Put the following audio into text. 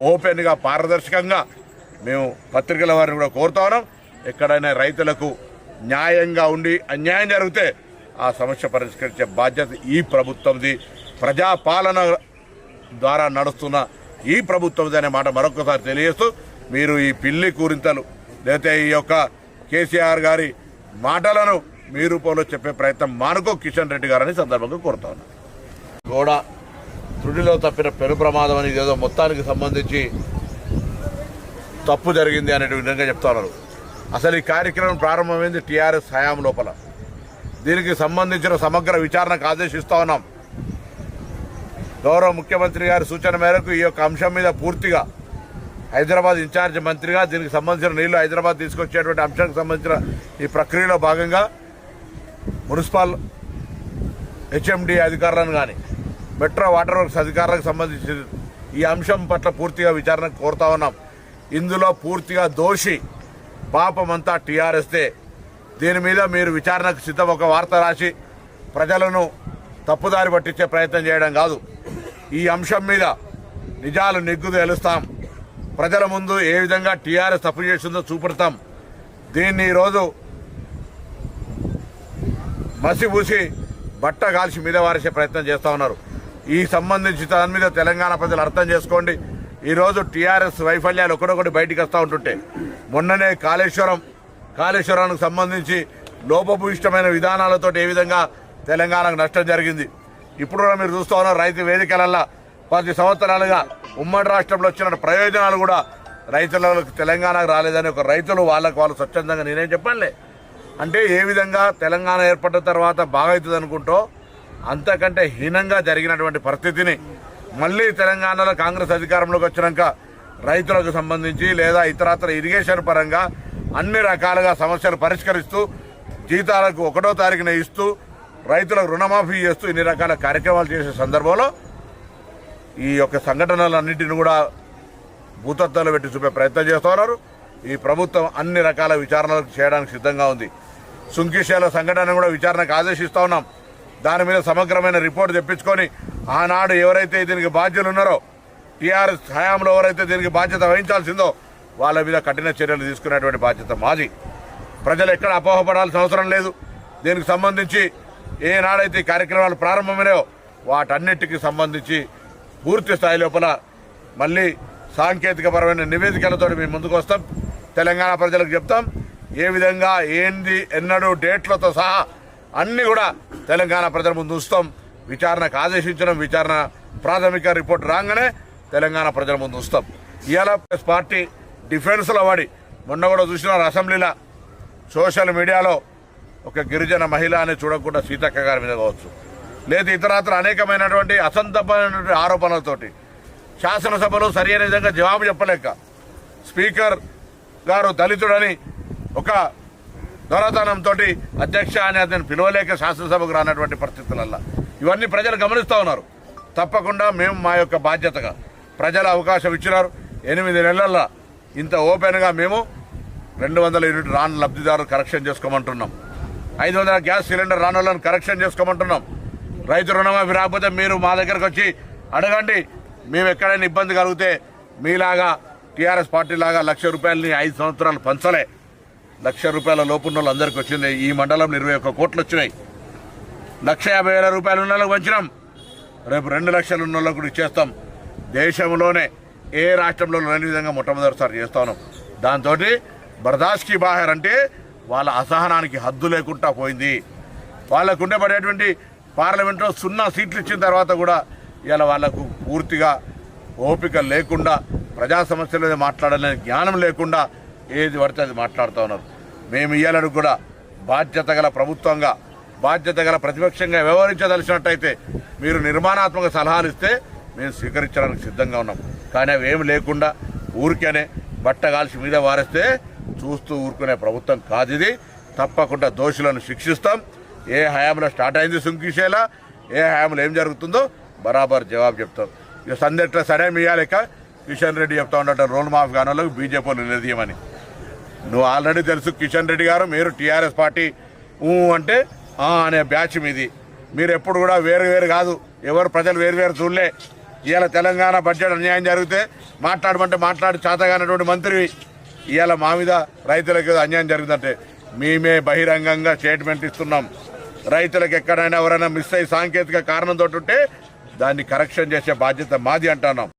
ఓపెన్గా పారదర్శకంగా మేము పత్రికల వారిని కూడా కోరుతా ఉన్నాం. ఎక్కడైనా రైతులకు న్యాయంగా ఉండి అన్యాయం జరిగితే ఆ సమస్య పరిష్కరించే బాధ్యత ఈ ప్రభుత్వంది. ప్రజాపాలన ద్వారా నడుస్తున్న ఈ ప్రభుత్వంది అనే మాట మరొకసారి తెలియజేస్తూ మీరు ఈ పిల్లి కూరింతలు లేకపోతే ఈ యొక్క కేసీఆర్ గారి మాటలను మీ రూపంలో చెప్పే ప్రయత్నం మానుకో కిషన్ రెడ్డి గారని సందర్భంగా కోరుతా ఉన్నాను కూడా త్రుడిలో తప్పిన పెను ప్రమాదం అనేది ఏదో మొత్తానికి సంబంధించి తప్పు జరిగింది అనే విధంగా చెప్తున్నారు అసలు ఈ కార్యక్రమం ప్రారంభమైంది టీఆర్ఎస్ హయాం లోపల. దీనికి సంబంధించిన సమగ్ర విచారణకు ఆదేశిస్తూ ఉన్నాం. గౌరవ ముఖ్యమంత్రి గారి సూచన మేరకు ఈ యొక్క అంశం మీద పూర్తిగా హైదరాబాద్ ఇన్ఛార్జ్ మంత్రిగా దీనికి సంబంధించిన నీళ్ళు హైదరాబాద్ తీసుకొచ్చేటువంటి అంశానికి సంబంధించిన ఈ ప్రక్రియలో భాగంగా మున్సిపల్ హెచ్ఎండి అధికారులను కానీ మెట్రో వాటర్ వర్క్స్ అధికారులకు సంబంధించి ఈ అంశం పట్ల పూర్తిగా విచారణ కోరుతా ఉన్నాం. ఇందులో పూర్తిగా దోషి పాపమంతా టీఆర్ఎస్దే. దీని మీద మీరు విచారణకు సిద్ధం ఒక వార్త రాసి ప్రజలను తప్పుదారి పట్టించే ప్రయత్నం చేయడం కాదు. ఈ అంశం మీద నిజాలు నెగ్గు తెలుస్తాం. ప్రజల ముందు ఏ విధంగా టీఆర్ఎస్ తప్పు చేసిందో చూపెడతాం. దీన్ని ఈరోజు మసిపూసి బట్ట కాల్చి మీద వారేసే ప్రయత్నం చేస్తా ఉన్నారు. ఈ సంబంధించి దాని మీద తెలంగాణ ప్రజలు అర్థం చేసుకోండి. ఈరోజు టీఆర్ఎస్ వైఫల్యాలు ఒకరొకటి బయటికి వస్తూ ఉంటుంటే మొన్ననే కాళేశ్వరం కాళేశ్వరానికి సంబంధించి లోపభూయిష్టమైన విధానాలతో ఏ విధంగా తెలంగాణకు నష్టం జరిగింది. ఇప్పుడు కూడా మీరు చూస్తూ ఉన్నారు రైతు వేదికలల్లో పది సంవత్సరాలుగా ఉమ్మడి రాష్ట్రంలో వచ్చిన ప్రయోజనాలు కూడా రైతులకు తెలంగాణకు రాలేదని ఒక రైతులు వాళ్ళకు వాళ్ళు స్వచ్ఛందంగా నేనేం చెప్పానులే. అంటే ఏ విధంగా తెలంగాణ ఏర్పడిన తర్వాత బాగవుతుంది అనుకుంటూ అంతకంటే హీనంగా జరిగినటువంటి పరిస్థితిని మళ్ళీ తెలంగాణలో కాంగ్రెస్ అధికారంలోకి వచ్చినాక రైతులకు సంబంధించి లేదా ఇతరత్ర ఇరిగేషన్ పరంగా అన్ని రకాలుగా సమస్యలు పరిష్కరిస్తూ జీతాలకు ఒకటో తారీఖున ఇస్తూ రైతులకు రుణమాఫీ చేస్తూ ఇన్ని రకాల కార్యక్రమాలు చేసే సందర్భంలో ఈ యొక్క సంఘటనలన్నింటిని కూడా భూతత్వాలు పెట్టి చూపే ప్రయత్నం చేస్తున్నారు ఈ ప్రభుత్వం అన్ని రకాల విచారణలు చేయడానికి సిద్ధంగా ఉంది. సుంకిశాల సంఘటన కూడా విచారణకు ఆదేశిస్తూ ఉన్నాం. దాని మీద సమగ్రమైన రిపోర్ట్ తెప్పించుకొని ఆనాడు ఎవరైతే దీనికి బాధ్యులు ఉన్నారో టీఆర్ఎస్ హయాంలో ఎవరైతే దీనికి బాధ్యత వహించాల్సిందో వాళ్ళ మీద కఠిన చర్యలు తీసుకునేటువంటి బాధ్యత మాది. ప్రజలు ఎక్కడ అపోహపడాల్సిన అవసరం లేదు. దీనికి సంబంధించి ఏనాడైతే కార్యక్రమాలు ప్రారంభమైనాయో వాటన్నిటికీ సంబంధించి పూర్తి స్థాయి లోపల మళ్ళీ సాంకేతికపరమైన నివేదికలతో మేము ముందుకు వస్తాం. తెలంగాణ ప్రజలకు చెప్తాం. ఏ విధంగా ఏంది ఎన్నడూ డేట్లతో సహా అన్నీ కూడా తెలంగాణ ప్రజల ముందు ఉంచుతాం. విచారణకు ఆదేశించడం విచారణ ప్రాథమిక రిపోర్ట్ రాగానే తెలంగాణ ప్రజల ముందు ఉంచుతాం. ఇవాళ పార్టీ డిఫెన్స్లో వాడి. మొన్న కూడా చూసినారు అసెంబ్లీలో. సోషల్ మీడియాలో ఒక గిరిజన మహిళ అని చూడకుండా సీతక్క గారి మీద కావచ్చు. లేదు ఇతరత్ర అనేకమైనటువంటి అసంతమైనటువంటి ఆరోపణలతోటి. శాసనసభలో సరైన విధంగా జవాబు చెప్పలేక స్పీకర్ గారు దళితుడని ఒక దొరతనంతో అధ్యక్ష అని అతను పిలవలేక శాసనసభకు రానటువంటి పరిస్థితులల్లో. ఇవన్నీ ప్రజలు గమనిస్తూ ఉన్నారు. తప్పకుండా మేము మా యొక్క బాధ్యతగా ప్రజల అవకాశం ఇచ్చినారు. ఎనిమిది నెలల్లో ఇంత ఓపెన్గా మేము రెండు వందల యూనిట్ రాను లబ్ధిదారులు కరెక్షన్ చేసుకోమంటున్నాం. ఐదు వందల గ్యాస్ సిలిండర్ రాని వాళ్ళని కరెక్షన్ చేసుకోమంటున్నాం. రైతు రుణమాఫీ రాకపోతే మీరు మా దగ్గరకు వచ్చి అడగండి. మేము ఎక్కడైనా ఇబ్బంది కలిగితే మీలాగా టీఆర్ఎస్ పార్టీ లాగా లక్ష రూపాయలని ఐదు సంవత్సరాలు పంచలే. లక్ష రూపాయల లోపున్న వాళ్ళందరికీ వచ్చింది ఈ మండలంలో ఇరవై ఒక్క కోట్లు వచ్చినాయి. లక్ష యాభై వేల రూపాయలు ఉన్న వాళ్ళకి పంచినాం. రేపు రెండు లక్షలు ఉన్న వాళ్ళకు కూడా ఇచ్చేస్తాం. దేశంలోనే ఏ రాష్ట్రంలో లేని విధంగా మొట్టమొదటిసారి చేస్తా ఉన్నాం దాంతో బర్దాష్కి బాహర్ అంటే వాళ్ళ అసహనానికి హద్దు లేకుండా పోయింది. వాళ్ళకు ఉండబడేటువంటి పార్లమెంట్లో సున్నా సీట్లు ఇచ్చిన తర్వాత కూడా ఇలా వాళ్ళకు పూర్తిగా ఓపిక లేకుండా ప్రజా సమస్యల మీద మాట్లాడాలనే జ్ఞానం లేకుండా ఏది పడితే అది మాట్లాడుతూ ఉన్నారు. మేము ఇయ్యాలని కూడా బాధ్యత గల ప్రభుత్వంగా బాధ్యత గల ప్రతిపక్షంగా వ్యవహరించదలిసినట్టయితే మీరు నిర్మాణాత్మక సలహాలు ఇస్తే మేము స్వీకరించడానికి సిద్ధంగా ఉన్నాం. కానీ అవి ఏమి లేకుండా ఊరికేనే బట్ట కాల్చి మీద వారేస్తే చూస్తూ ఊరుకునే ప్రభుత్వం కాదు ఇది. తప్పకుండా దోషులను శిక్షిస్తాం. ఏ హయాంలో స్టార్ట్ అయింది సుంకిషేలా ఏ హయాంలో ఏం జరుగుతుందో బరాబర్ జవాబు చెప్తాం. ఇక సందెట్ల సరే మీయాలేక కిషన్ రెడ్డి చెప్తా ఉండట రోల్ మాఫ్ గానోళ్ళకి బీజేపీలు నిలదీయమని. నువ్వు ఆల్రెడీ తెలుసు కిషన్ రెడ్డి గారు మీరు టీఆర్ఎస్ పార్టీ ఊ అంటే ఆ అనే బ్యాచ్ మీది. మీరు ఎప్పుడు కూడా వేరు వేరు కాదు. ఎవరు ప్రజలు వేరు వేరు చూడలే. ఇవాళ తెలంగాణ బడ్జెట్ అన్యాయం జరిగితే మాట్లాడమంటే మాట్లాడి చేతగానటువంటి మంత్రి ఇవాళ మా మీద రైతులకు అన్యాయం జరిగిందంటే మేమే బహిరంగంగా స్టేట్మెంట్ ఇస్తున్నాం. రైతులకు ఎక్కడైనా ఎవరైనా మిస్ అయ్యి సాంకేతిక కారణంతో ఉంటే దాన్ని కరెక్షన్ చేసే బాధ్యత మాది అంటున్నాం.